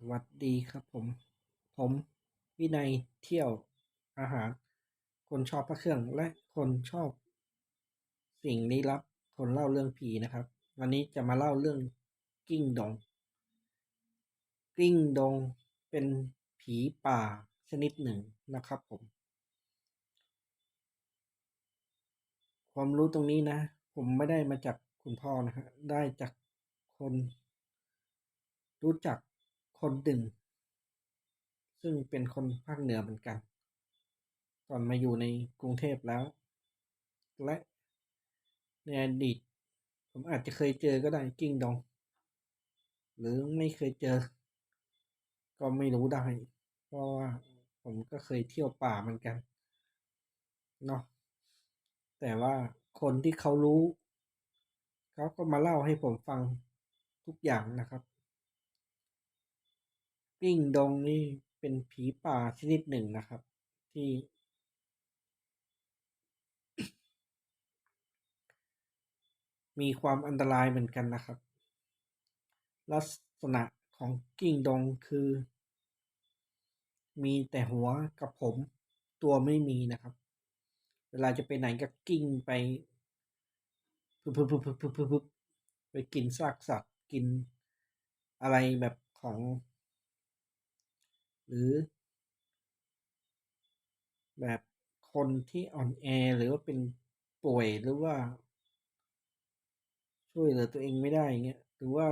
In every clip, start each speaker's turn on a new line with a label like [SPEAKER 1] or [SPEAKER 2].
[SPEAKER 1] สวัสดีครับผม ผมวินัยเที่ยวอาหาร คนชอบพระเครื่องและคนชอบ สิ่งลี้ลับ คนเล่าเรื่องผีนะครับ วันนี้จะมาเล่าเรื่องกิ้งดง กิ้งดงเป็นผีป่าชนิดหนึ่งนะครับผม ความรู้ตรงนี้นะ ผมไม่ได้มาจากคุณพ่อนะฮะได้จากคนรู้จัก คนหนึ่งซึ่งเป็นคนภาคเหนือเหมือนกันก่อนมาอยู่ในกรุงเทพแล้ว และในอดีตผมอาจจะเคยเจอก็ได้กิ้งดอง หรือไม่เคยเจอ ก็ไม่รู้ได้ เพราะว่าผมก็เคยเที่ยวป่าเหมือนกันเนาะแต่ว่าคนที่เขารู้ เขาก็มาเล่าให้ผมฟังทุกอย่างนะครับ กิ้งดงนี่เป็นผีป่าชนิดหนึ่งนะครับ ที่ มีความอันตรายเหมือนกันนะครับ ลักษณะของกิ้งดงคือ มีแต่หัวกับผม ตัวไม่มีนะครับ เวลาจะไปไหนก็กิ้งไปพึบพึบพึบพึบพึบพึบพึบไปกินซากสัตว์กินอะไรแบบของ หรือ แบบคนที่อ่อนแอหรือว่าเป็นป่วยหรือว่า ช่วยเหลือตัวเองไม่ได้อย่างเงี้ยหรือว่า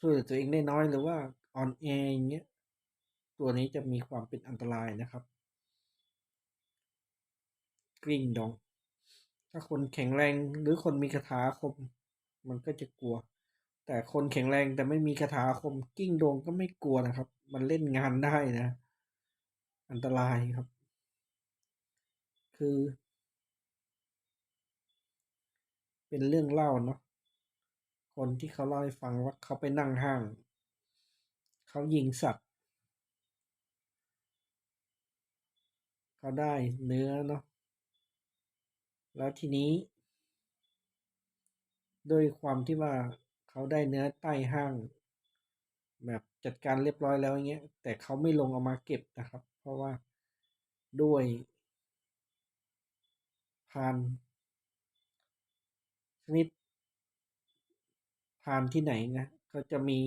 [SPEAKER 1] ช่วยเหลือตัวเองได้น้อยหรือว่าอ่อนแออย่างเงี้ยตัวนี้จะมีความเป็นอันตรายนะครับกิ้งดอง ถ้าคนแข็งแรงหรือคนมีคาถาคม มันก็จะกลัว แต่คนแข็งแรงแต่ไม่มีคาถาคมกิ้งโดงก็ไม่กลัวนะครับ มันเล่นงานได้นะ อันตรายครับ คือ เป็นเรื่องเล่าเนาะคนที่เขาเล่าให้ฟังว่าเขาไปนั่งห้าง เขายิงสัตว์ เขาได้เนื้อเนาะแล้วทีนี้ด้วยความที่ว่า เขาได้เนื้อใต้ห้าง แบบจัดการเรียบร้อยแล้วอย่างเงี้ย แต่เขาไม่ลงเอามาเก็บนะครับ เพราะว่าด้วยพานชนิดพานที่ไหนนะเขาจะมี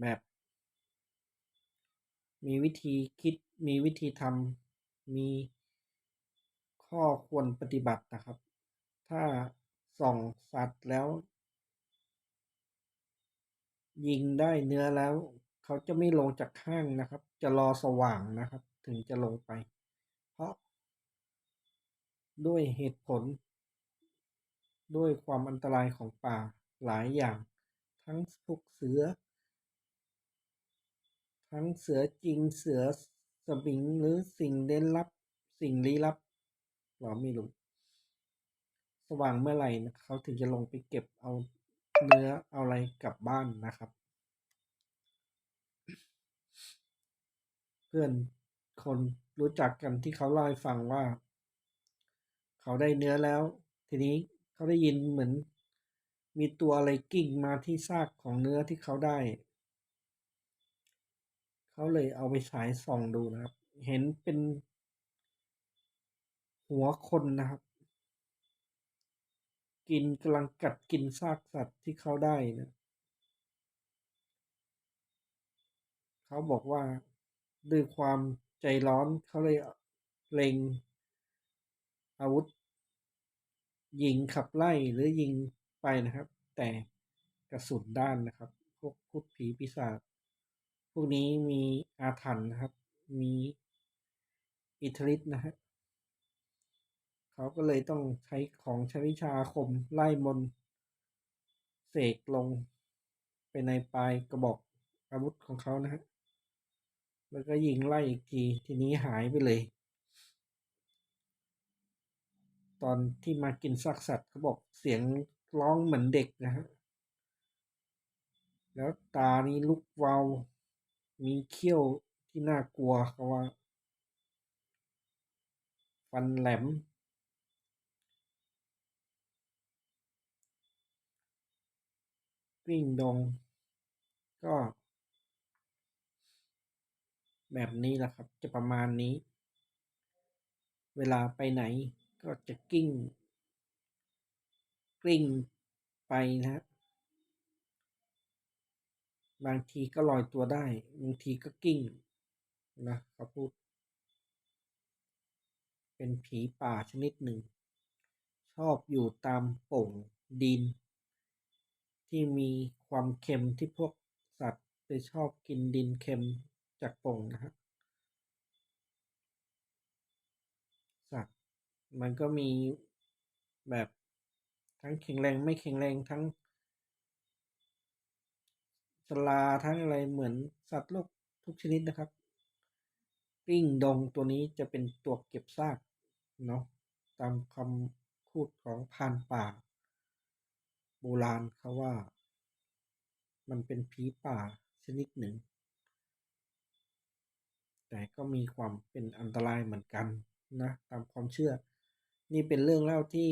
[SPEAKER 1] แบบ มีวิธีคิดมีวิธีทำมีข้อควรปฏิบัตินะครับ ถ้าส่องสัตว์แล้ว ยิงได้เนื้อแล้ว เขาจะไม่ลงจากห้างนะครับ จะรอสว่างนะครับ ถึงจะลงไป เพราะ ด้วยเหตุผล ด้วยความอันตรายของป่าหลายอย่าง ทั้งพวกเสือ ทั้งเสือจริงเสือสมิงหรือสิ่งเร้นลับ สิ่งลี้ลับเราไม่รู้สว่างเมื่อไหร่นะเขาถึงจะลงไปเก็บเอา เนื้อเอาอะไรกลับบ้านนะครับ เพื่อนคนรู้จักกันที่เขาเล่าให้ฟังว่า เขาได้เนื้อแล้ว ทีนี้เขาได้ยินเหมือน มีตัวอะไรกิ้งมาที่ซากของเนื้อที่เขาได้ เขาเลยเอาไปฉายส่องดูนะครับ เห็นเป็นหัวคนนะครับ กินกำลังกัดกินซากสัตว์ที่เขาได้นะเขาบอกว่าด้วยความใจร้อนเขาเลยเล็ง อาวุธ ยิงขับไล่หรือยิงไปนะครับ แต่กระสุนด้านนะครับ พวกพูดผีปีศาจพวกนี้มีอาถรรพ์นะครับ มีอิทธิฤทธิ์นะฮะ เขาก็เลยต้องใช้ของใช้วิชาคมไล่มนเสกลงไปในปลายกระบอกอาวุธของเขานะฮะ แล้วก็ยิงไล่อีกที ทีนี้หายไปเลย ตอนที่มากินซากสัตว์เขาบอกเสียงร้องเหมือนเด็กนะครับแล้วตานี่ลุกวาว มีเขี้ยวที่น่ากลัวเขาว่า ฟันแหลม กิ้งดง ก็ แบบนี้แหละครับ จะประมาณนี้ เวลาไปไหนก็จะกิ้ง กลิ้งไปนะฮะบางทีก็ลอยตัวได้ บางทีก็กิ้งนะเขาพูด เป็นผีป่าชนิดหนึ่ง ชอบอยู่ตามโป่งดิน ที่มีความเค็มที่พวกสัตว์จะชอบกินดินเค็มจากโป่งนะครับสัตว์มันก็มีแบบทั้งแข็งแรงไม่แข็งแรงทั้งชราทั้งอะไรเหมือนสัตว์โลกทุกชนิดนะครับกลิ้งดงตัวนี้จะเป็นตัวเก็บซากเนาะตามคำพูดของพานป่า บราณเขาว่า มันเป็นผีป่าชนิดหนึ่ง แต่ก็มีความเป็นอันตรายเหมือนกันนะตามความเชื่อ นี่เป็นเรื่องเล่าที่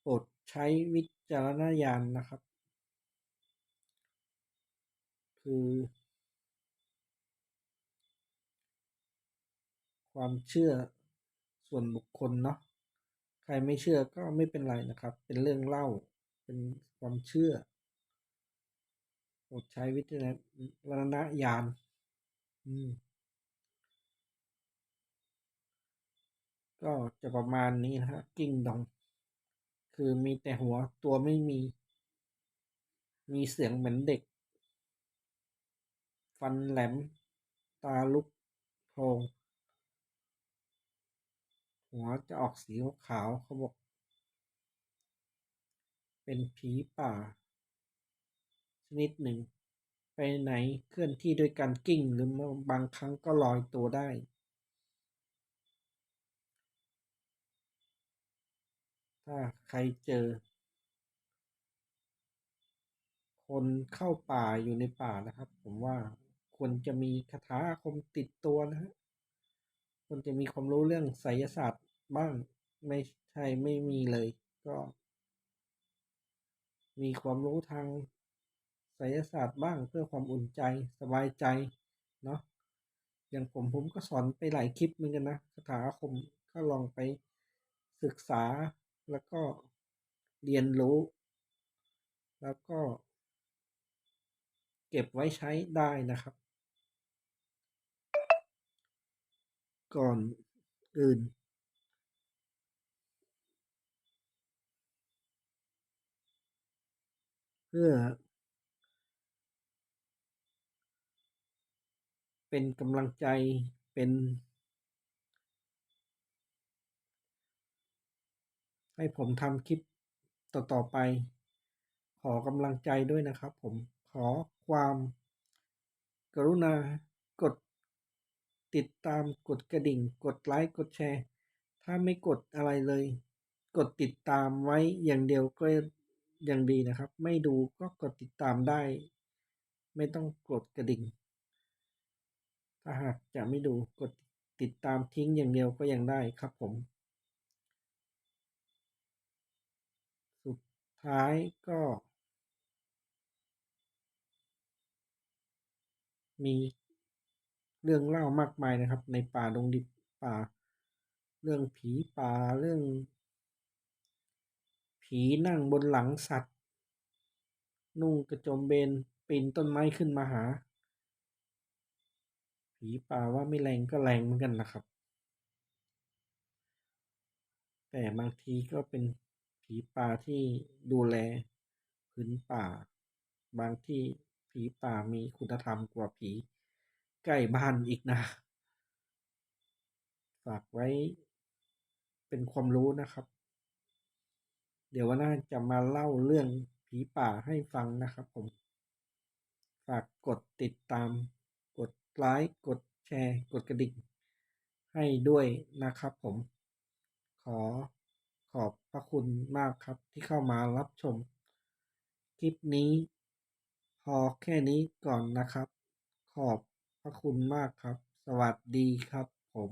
[SPEAKER 1] โปรดใช้วิจารณญาณนะครับ คือ ความเชื่อส่วนบุคคลเนาะ รไม่เชื่อก็ไม่เป็นไรนะครับ เป็นเรื่องเล่า เป็นความเชื่อโปรดใช้วิจารณญาณอืมก็จะประมาณนี้นะฮะกิ้งดอง คือมีแต่หัวตัวไม่มี มีเสียงเหมือนเด็ก ฟันแหลม ตาลุกโพรง หัวจะออกสีขาวเขาบอก เป็นผีป่า ชนิดหนึ่ง ไปไหนเคลื่อนที่ด้วยการกิ้งหรือบางครั้งก็ลอยตัวได้ ถ้าใครเจอ คนเข้าป่าอยู่ในป่านะครับ ผมว่าควรจะมีคาถาอาคมติดตัวนะฮะ ควรจะมีความรู้เรื่องไสยศาสตร์บ้าง ไม่ใช่ไม่มีเลย ก็ มีความรู้ทางไสยศาสตร์บ้างเพื่อความอุ่นใจสบายใจเนาะอย่างผมผมก็สอนไปหลายคลิปเหมือนกันนะคาถาอาคมก็ลองไปศึกษาแล้วก็เรียนรู้ แล้วก็ เก็บไว้ใช้ได้นะครับ ก่อนอื่นเพื่อ เป็นกำลังใจเป็น ให้ผมทำคลิปต่อ ๆ ไป ขอกำลังใจด้วยนะครับผมขอความกรุณากด ติดตามกดกระดิ่ง กดไลค์ กดแชร์ ถ้าไม่กดอะไรเลย กดติดตามไว้อย่างเดียวก็ยังดีนะครับ ไม่ดูก็กดติดตามได้ ไม่ต้องกดกระดิ่ง ถ้าหากจะไม่ดูกดติดตามทิ้งอย่างเดียวก็ยังได้ครับผม สุดท้ายก็ มี เรื่องเล่ามากมายนะครับ ในป่าดงดิบป่า เรื่องผีป่าเรื่อง ผีนั่งบนหลังสัตว์ นุ่งกระโจมเบนปีนต้นไม้ขึ้นมาหา ผีป่าว่าไม่แรงก็แรงเหมือนกันนะครับ แต่บางทีก็เป็นผีป่าที่ดูแลพื้นป่า บางที่ผีป่ามีคุณธรรมกว่าผี ใกล้บ้านอีกนะ ฝากไว้เป็นความรู้นะครับ เดี๋ยววันหน้าจะมาเล่าเรื่องผีป่าให้ฟังนะครับผม ฝากกดติดตาม กดไลค์กดแชร์ กดกระดิ่ง ให้ด้วยนะครับผม ขอขอบพระคุณมากครับที่เข้ามารับชม คลิปนี้ พอแค่นี้ก่อนนะครับ ขอบ พระคุณมากครับ สวัสดีครับผม